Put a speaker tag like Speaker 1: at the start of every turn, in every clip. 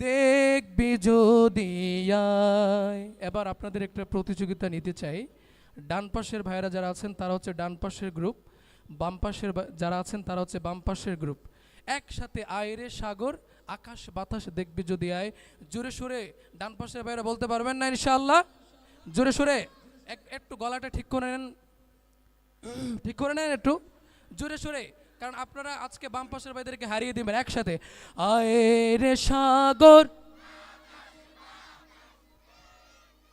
Speaker 1: দেখবি যদি। এবার আপনাদের একটা প্রতিযোগিতা নিতে চাই। ডান পাশের ভাইয়েরা যারা আছেন, তারা হচ্ছে ডান পাশের গ্রুপ বাম পাশের যারা আছেন, তারা হচ্ছে বাম পাশের গ্রুপ একসাথে আয়রে সাগর, আকাশ, বাতাস দেখবি যদি আয়। জোরে সোরে, ডান পাশের ভাইয়েরা বলতে পারবেন না ইনশাআল্লাহ? জোরে সোরে, এক- একটু গলাটা ঠিক করে নেন। ঠিক করে নেন একটু। জোরে সোরে কারণ আপনারা আজকে বাম পাশের ভাইদেরকে হারিয়ে দিবেন একসাথে। আয় রে সাগর।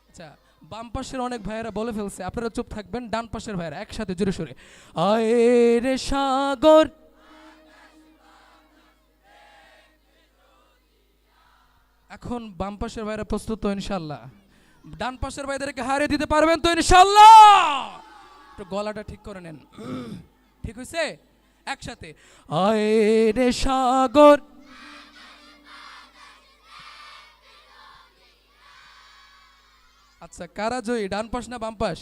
Speaker 1: আচ্ছা বাম পাশের অনেক ভাইয়েরা বলে ফেলছে, আপনারা চুপ থাকবেন, ডান পাশের ভাইয়েরা একসাথে জোরে সোরে। আয় রে সাগর। এখন বাম পাশের ভাইরা প্রস্তুত তো, ইনশাল্লাহ। ডান পাশের ভাইদেরকে হারিয়ে দিতে পারবেন তো, ইনশাল্লাহ। একটু গলাটা ঠিক করে নেন। ঠিক হয়েছে একসাথে। সাগর। আচ্ছা কারা জয়ী? ডান পাশ না বাম পাশ?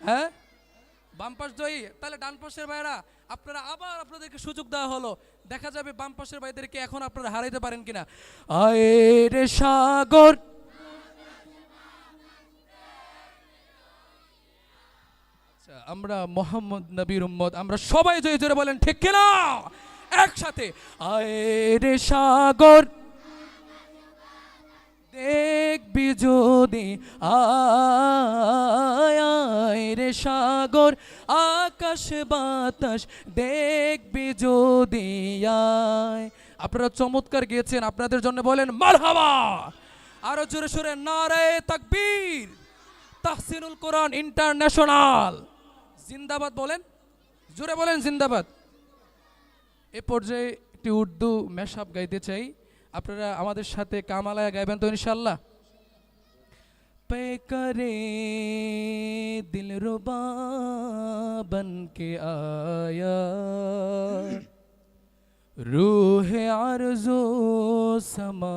Speaker 1: হ্যাঁ? বাম পাশ জয়ী? তাহলে ডান পাশের ভাইরা আপনারা আবার আপনাদেরকে সুযোগ দেওয়া হলো। দেখা যাবে বাম পাশের ভাইদেরকে এখন আপনারা হারাইতে পারেন কিনা। আয় রে সাগর। আমরা মোহাম্মদ নবীর উম্মদ আমরা সবাই জয় জোরে বলেন, ঠিক কিনা? একসাথে আয় রে সাগর দেখবি যদি, আয় আয় রে সাগর আকাশ বাতাস দেখবি যদি, আয়। আপনারা চমৎকার গিয়েছেন, আপনাদের জন্য বলেন, মারহাবা। আরও জোরে সোরে, নারায়ে তাকবীর, তাহসিনুল কোরআন ইন্টারন্যাশনাল। জিন্দাবাদ বলেন জোরে বলেন জিন্দাবাদ এ পর্যায়ে একটি উর্দু মেশআপ গাইতে চাই আপনারা আমাদের সাথে কামালায় গাইবেন তো ইনশাল্লাহ पे करे दिल रुबा बन के आया रूह आरज़ो समा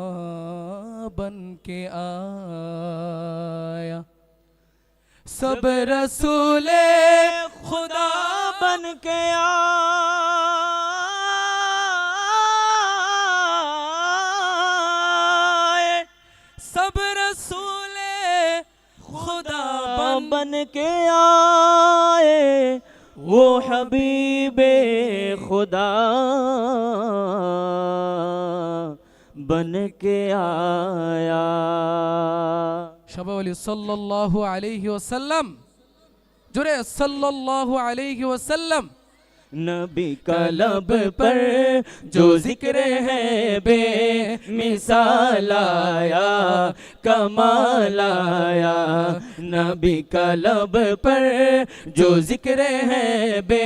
Speaker 1: बन के आया سب رسول
Speaker 2: خدا بن کے آئے
Speaker 1: سب رسول
Speaker 2: خدا بن کے آئے وہ حبیب خدا بن کے آیا۔
Speaker 1: شب صلی اللہ علیہ وسلم جرے صلی اللہ علیہ
Speaker 2: وسلم نبی کا لب پر جو ذکر ہے بے مثال آیا کمال آیا نبی کا لب پر جو ذکر ہے بے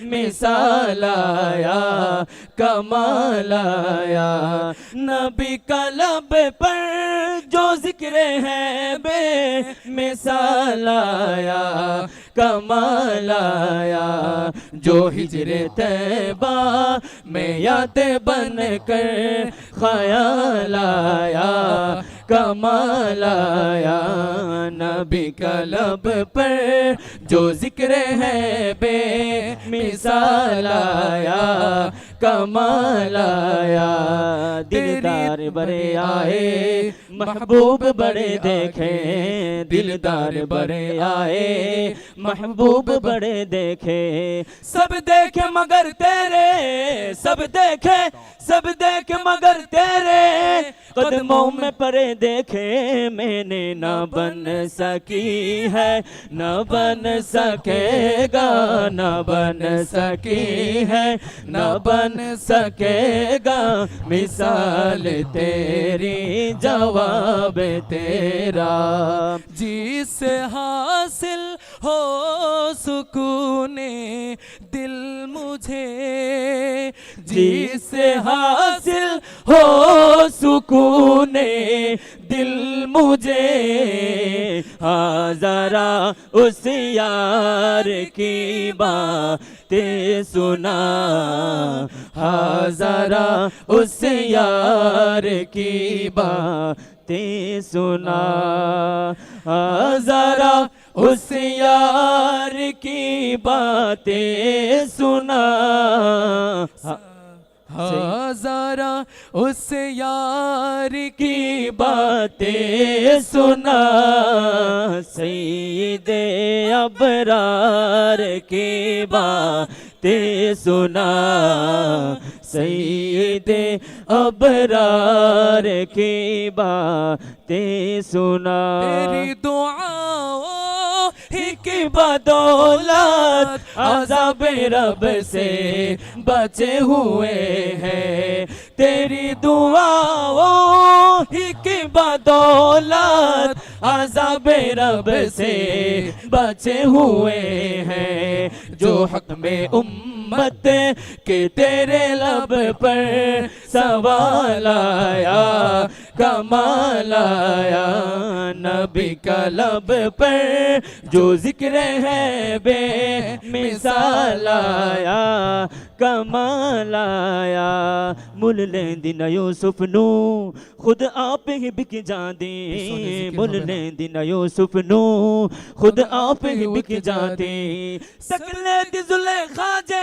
Speaker 2: مثال آیا، کمال آیا۔ نبی کا لب پر جو ذکر ہے بے مثال آیا، کمال آیا۔ جو ہجر تیبہ میں یاد بن کر خیال آیا کمال آیا نبی کا لب پر جو ذکر ہے بے مثال آیا کمال آیا دلدار بڑے آئے، محبوب بڑے دیکھے دلدار بڑے آئے، محبوب بڑے دیکھے سب دیکھے مگر تیرے، سب دیکھے سب دیکھے مگر تیرے۔ قدموں میں پرے دیکھے، میں نے نہ بن سکی ہے، نہ بن سکے گا، نہ بن سکی ہے، نہ بن بن سکے
Speaker 1: گا مثال تیری، جواب تیرا۔ جیس
Speaker 2: سے حاصل ہو سکون دل مجھے جی سے حاصل ہو سکون دل مجھے۔ ہاں ذرا اس یار کی باتیں سنا۔ ہاں ذرا اس یار کی باتیں سنا۔ ہاں
Speaker 1: ذرا اس یار کی
Speaker 2: باتیں سنا۔ ہاں۔ جی۔ ہزارا اس یار کی باتیں سنا۔ سید ابرار کی
Speaker 1: باتیں سنا۔ سید
Speaker 2: ابرار کی باتیں سنا۔ تیری دعا کی بدولت عذاب رب سے بچے ہوئے ہیں۔ تیری دعا ہی کی بدولت عذاب رب سے بچے ہوئے ہیں۔ جو حق میں ام امت کہ تیرے لب پر سوال آیا کمال آیا۔ نبی کا لب پر جو ذکر ہے بے مثال آیا کمال آیا۔ مل لیں دینا یوسف نو خود آپ ہی بک جاتے مل لیں دینا یوسف نو خود آپ ہی بک جاتے سکلے دی جے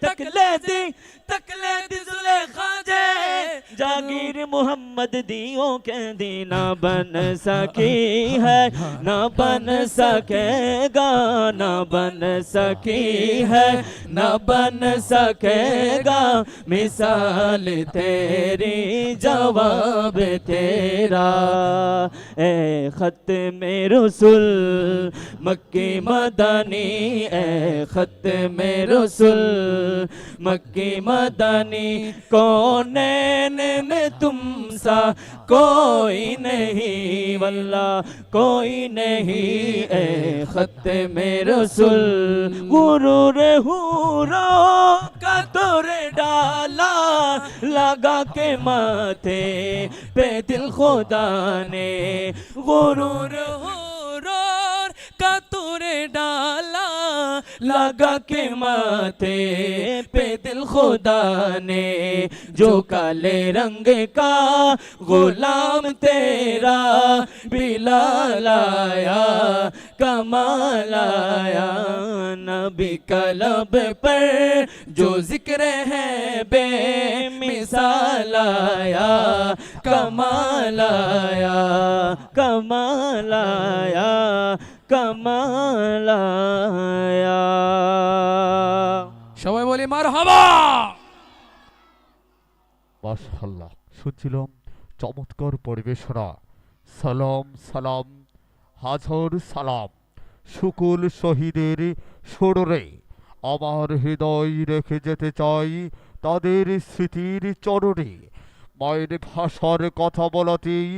Speaker 2: تکلے دی تکلے دی زلیخا جے جاگیر محمد دیوں کے دی نہ بن سکی ہے، نہ بن سکے گا، نہ بن سکی ہے، نہ بن سکے گا۔ مثال تیری، جواب تیرا۔ اے خط میں رسول مکی مدانی اے خط میں رسول۔ مکی مدانی کونین میں تم سا؟ کوئی نہیں، واللہ، کوئی نہیں، اے خط میں رسول۔ غرور ہورا کا دور
Speaker 1: ڈالا، لگا کے ماتے
Speaker 2: پہ دل خدا نے۔ غرور ہورا نور ڈالا لگا کے ماتے پہ دل خدا نے۔ جو کالے رنگ کا غلام تیرا بلال آیا کمال آیا۔ نبی کلب پر جو ذکر ہے بے مثال آیا، کمال آیا کمال آیا۔
Speaker 1: কমালায়া সবাই বলি মার হবা
Speaker 3: শুনছিলাম চমৎকার পরিবেশনা। সালাম সালাম হাজর সালাম। শুকুল শহীদের সররে আমার হৃদয় রেখে যেতে চাই তাদের স্মৃতির চরণে। মায়ের ভাষার কথা বলাতেই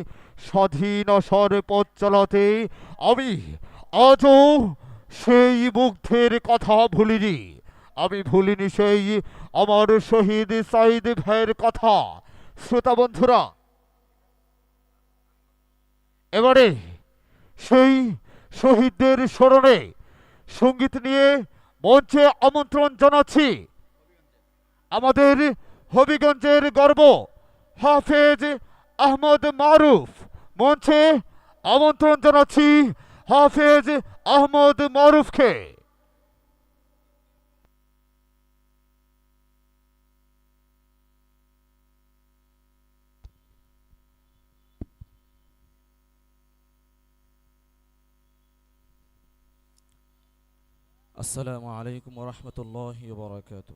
Speaker 3: স্বাধীন অসর পথ চালাতে আমি আজও সেই মুগ্ধের কথা ভুলিনি। আমি ভুলিনি সেই আমার শহীদ সাইদ ভাইয়ের কথা। শ্রোতা বন্ধুরা, এবারে সেই শহীদদের স্মরণে সংগীত নিয়ে মঞ্চে আমন্ত্রণ জানাচ্ছি আমাদের হবিগঞ্জের গর্ব হাফেজ আহমদ মারুফ। মঞ্চে আমন্ত্রণ জানাচ্ছি হাফেজ আহমদ মারুফকে
Speaker 4: السلام عليكم ورحمة الله وبركاته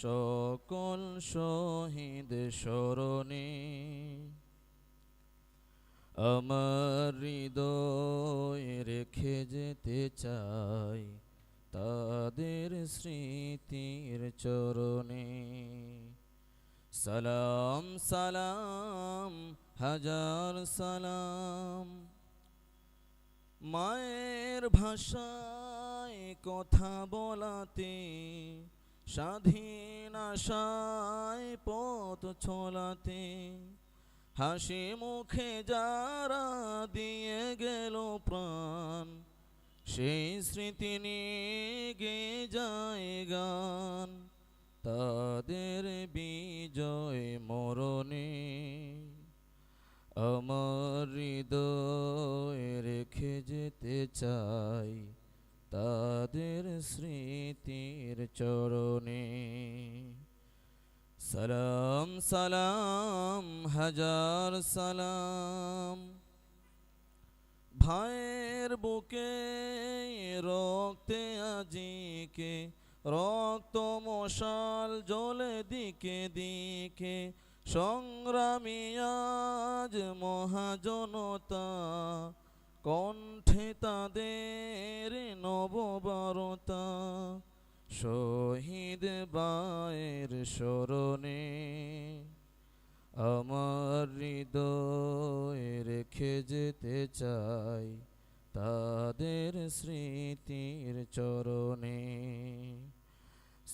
Speaker 4: সকল শহীদ স্মরণে আমার হৃদয় রেখে যেতে চাই তাদের স্মৃতির চরণে। সালাম সালাম, হাজার সালাম। মায়ের ভাষায় কথা বলাতে স্বাধীন আশায় পথ চলাতে হাসি মুখে যারা দিয়ে গেল প্রাণ, সেই স্মৃতি নিয়ে যায় গান। তাদের বিজয় মরণে আমার হৃদয়ে রেখে যেতে চাই। তাদের স্মৃতির চরণে। সালাম সালাম, হাজার সালাম। ভাইয়ের বুকে রক্তে আজিকে রক্ত মশাল জ্বলে দিকে দিকে। সংগ্রামী আজ মহাজনতা কণ্ঠে তাদের নববারতা, শহীদ বায়ের স্মরণে আমার হৃদয়ে রেখে যেতে চাই তাদের স্মৃতির চরণে।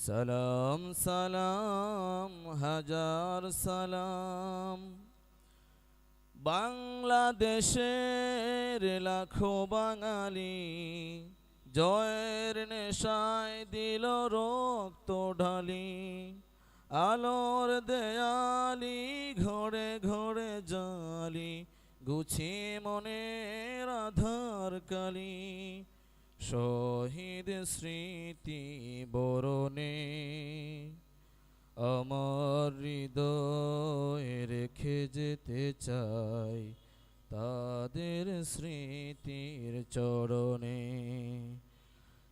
Speaker 4: সালাম সালাম, হাজার সালাম বাংলাদেশের লাখো বাঙালি জয়ের নেশায় দিল রক্ত ঢালি, আলোর দেয়ালি ঘরে ঘরে জালি গুছিয়ে মনের আধার কালি, শহীদ স্মৃতি বরণে। আমার হৃদয়ে রেখে যেতে চাই তাদের স্মৃতির চরণে।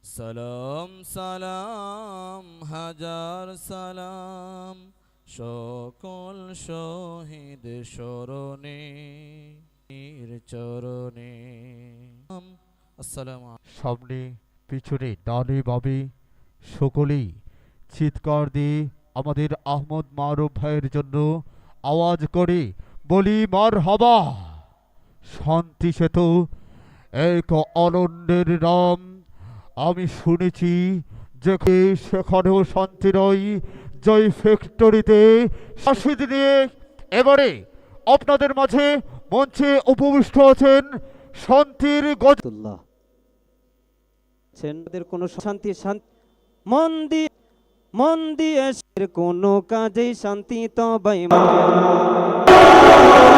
Speaker 4: সালাম সালাম, হাজার সালাম, সকল শহীদ স্মরণে চরণে। আসসালামু
Speaker 3: সামনে, পিছনে, ডানে, বামে, সকলেই চিৎকার দিয়ে আমাদের আহমদ মারুফ ভাইয়ের জন্য আওয়াজ করে, বলি মার হবা শান্তি সেতু, এক অনন্যের নাম। আমি শুনেছি যে সেখানেও শান্তি নয় জয় ফ্যাক্টরিতে শাসিত নিয়ে এবারে আপনাদের মাঝে মঞ্চে উপবিষ্ট আছেন শান্তির গজ
Speaker 5: রহমতুল্লাহ ছেন ওদের কোনো শান্তি শান্তি মন দিয়ে মন দিয়ে কোনো কাজে শান্তি তবাই সবাই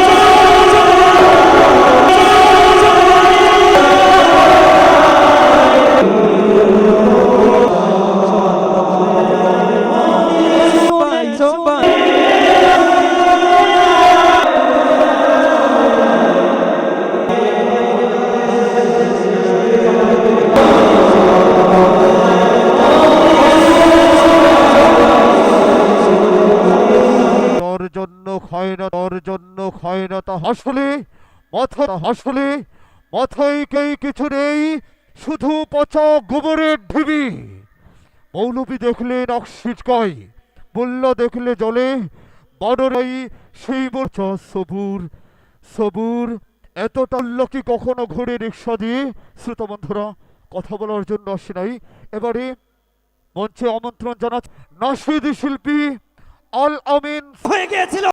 Speaker 3: জন্য না তা হাসলে মাথা হাসলে, মাথায় কেই কিছু নেই, শুধু পচা গোবরের ঢিবি। মৌলবী দেখলে নকশিট কয় মোল্লা দেখলে জলে বড়রাই সেই মোর্চা সবুর সবুর। এতটা কি কখনো ঘুরে রিক্সা দিয়ে? শ্রোতা বন্ধুরা, কথা বলার জন্য আসে নাই। এবারে মঞ্চে আমন্ত্রণ জানাচ্ছে নাসিদ শিল্পী আল আমিন।
Speaker 5: হয়ে গিয়েছিল।